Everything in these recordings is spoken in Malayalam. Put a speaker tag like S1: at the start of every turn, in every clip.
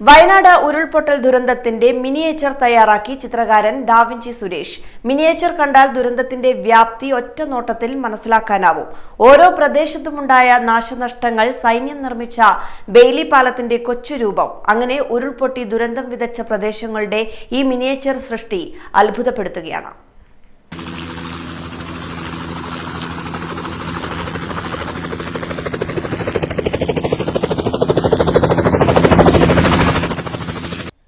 S1: വയനാട് ഉരുൾപൊട്ടൽ ദുരന്തത്തിന്റെ മിനിയേച്ചർ തയ്യാറാക്കി ചിത്രകാരൻ ഡാവിഞ്ചി സുരേഷ്. മിനിയേച്ചർ കണ്ടാൽ ദുരന്തത്തിന്റെ വ്യാപ്തി ഒറ്റ നോട്ടത്തിൽ മനസ്സിലാക്കാനാവും. ഓരോ പ്രദേശത്തുമുണ്ടായ നാശനഷ്ടങ്ങൾ സൈന്യം നിർമ്മിച്ച ബെയ്ലി പാലത്തിന്റെ കൊച്ചുരൂപം അങ്ങനെ ഉരുൾപൊട്ടി ദുരന്തം വിതച്ച പ്രദേശങ്ങളുടെ ഈ മിനിയേച്ചർ സൃഷ്ടി അത്ഭുതപ്പെടുത്തുകയാണ്.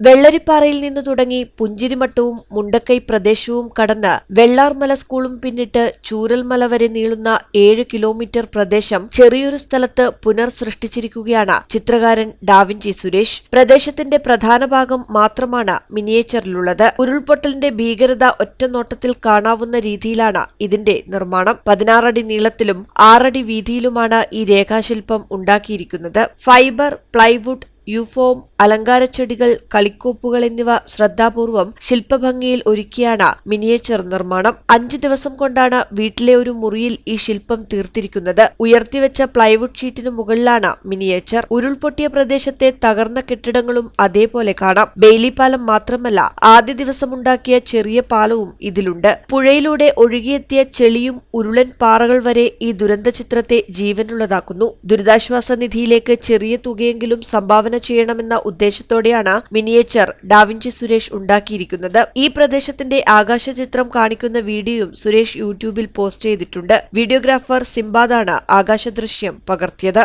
S1: വെള്ളരിപ്പാറയിൽ നിന്നു തുടങ്ങി പുഞ്ചിരിമട്ടവും മുണ്ടക്കൈ പ്രദേശവും കടന്ന് വെള്ളാർമല സ്കൂളും പിന്നിട്ട് ചൂരൽമല വരെ നീളുന്ന ഏഴ് കിലോമീറ്റർ പ്രദേശം ചെറിയൊരു സ്ഥലത്ത് പുനർസൃഷ്ടിച്ചിരിക്കുകയാണ് ചിത്രകാരൻ ഡാവിഞ്ചി സുരേഷ്. പ്രദേശത്തിന്റെ പ്രധാന ഭാഗം മാത്രമാണ് മിനിയേച്ചറിലുള്ളത്. ഉരുൾപൊട്ടലിന്റെ ഭീകരത ഒറ്റനോട്ടത്തിൽ കാണാവുന്ന രീതിയിലാണ് ഇതിന്റെ നിർമ്മാണം. പതിനാറടി നീളത്തിലും ആറടി വീതിയിലുമാണ് ഈ രേഖാശില്പം ഉണ്ടാക്കിയിരിക്കുന്നത്. ഫൈബർ പ്ലൈവുഡ് യുഫോം അലങ്കാരച്ചെടികൾ കളിക്കോപ്പുകൾ എന്നിവ ശ്രദ്ധാപൂർവം ശില്പഭംഗിയിൽ ഒരുക്കിയാണ് മിനിയേച്ചർ നിർമ്മാണം. അഞ്ചു ദിവസം കൊണ്ടാണ് വീട്ടിലെ ഒരു മുറിയിൽ ഈ ശില്പം തീർത്തിരിക്കുന്നത്. ഉയർത്തിവെച്ച പ്ലൈവുഡ് ഷീറ്റിന് മുകളിലാണ് മിനിയേച്ചർ. ഉരുൾപൊട്ടിയ പ്രദേശത്തെ തകർന്ന കെട്ടിടങ്ങളും അതേപോലെ കാണാം. ബെയിലി പാലം മാത്രമല്ല ആദ്യ ദിവസമുണ്ടാക്കിയ ചെറിയ പാലവും ഇതിലുണ്ട്. പുഴയിലൂടെ ഒഴുകിയെത്തിയ ചെളിയും ഉരുളൻ പാറകൾ വരെ ഈ ദുരന്ത ചിത്രത്തെ ജീവനുള്ളതാക്കുന്നു. ദുരിതാശ്വാസ നിധിയിലേക്ക് ചെറിയ തുകയെങ്കിലും സംഭാവന ചെയ്യണമെന്ന ഉദ്ദേശത്തോടെയാണ് മിനിയേച്ചർ ഡാവിഞ്ചി സുരേഷ് ഉണ്ടാക്കിയിരിക്കുന്നത്. ഈ പ്രദേശത്തിന്റെ ആകാശ ചിത്രം കാണിക്കുന്ന വീഡിയോയും സുരേഷ് യൂട്യൂബിൽ പോസ്റ്റ് ചെയ്തിട്ടുണ്ട്. വീഡിയോഗ്രാഫർ സിംബാദാണ് ആകാശദൃശ്യം പകർത്തിയത്.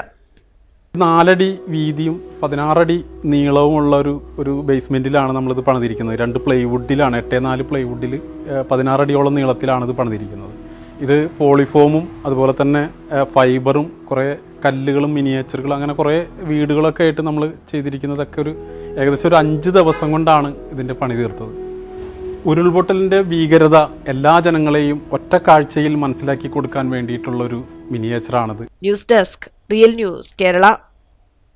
S2: നാലടി വീതിയും പതിനാറടി നീളവുമുള്ള ഒരു ഒരു ബേസ്മെന്റിലാണ് നമ്മളിത് പണിതിരിക്കുന്നത്. രണ്ട് പ്ലൈവുഡിലാണ് എട്ടേ നാല് പ്ലൈവുഡിൽ പതിനാറടിയോളം നീളത്തിലാണ് ഇത് പണിതിരിക്കുന്നത്. ഇത് പോളിഫോമും അതുപോലെ തന്നെ ഫൈബറും കുറേ കല്ലുകളും മിനിയേച്ചറുകളും അങ്ങനെ കുറേ വീടുകളൊക്കെ ആയിട്ട് നമ്മൾ ചെയ്തിരിക്കുന്നതൊക്കെ ഒരു ഏകദേശം ഒരു അഞ്ച് ദിവസം കൊണ്ടാണ് ഇതിന്റെ പണി തീർത്തത്. ഉരുൾപൊട്ടലിന്റെ ഭീകരത എല്ലാ ജനങ്ങളെയും ഒറ്റ കാഴ്ചയിൽ മനസ്സിലാക്കി കൊടുക്കാൻ വേണ്ടിയിട്ടുള്ള ഒരു മിനിയേച്ചറാണത്
S1: news desk real news Kerala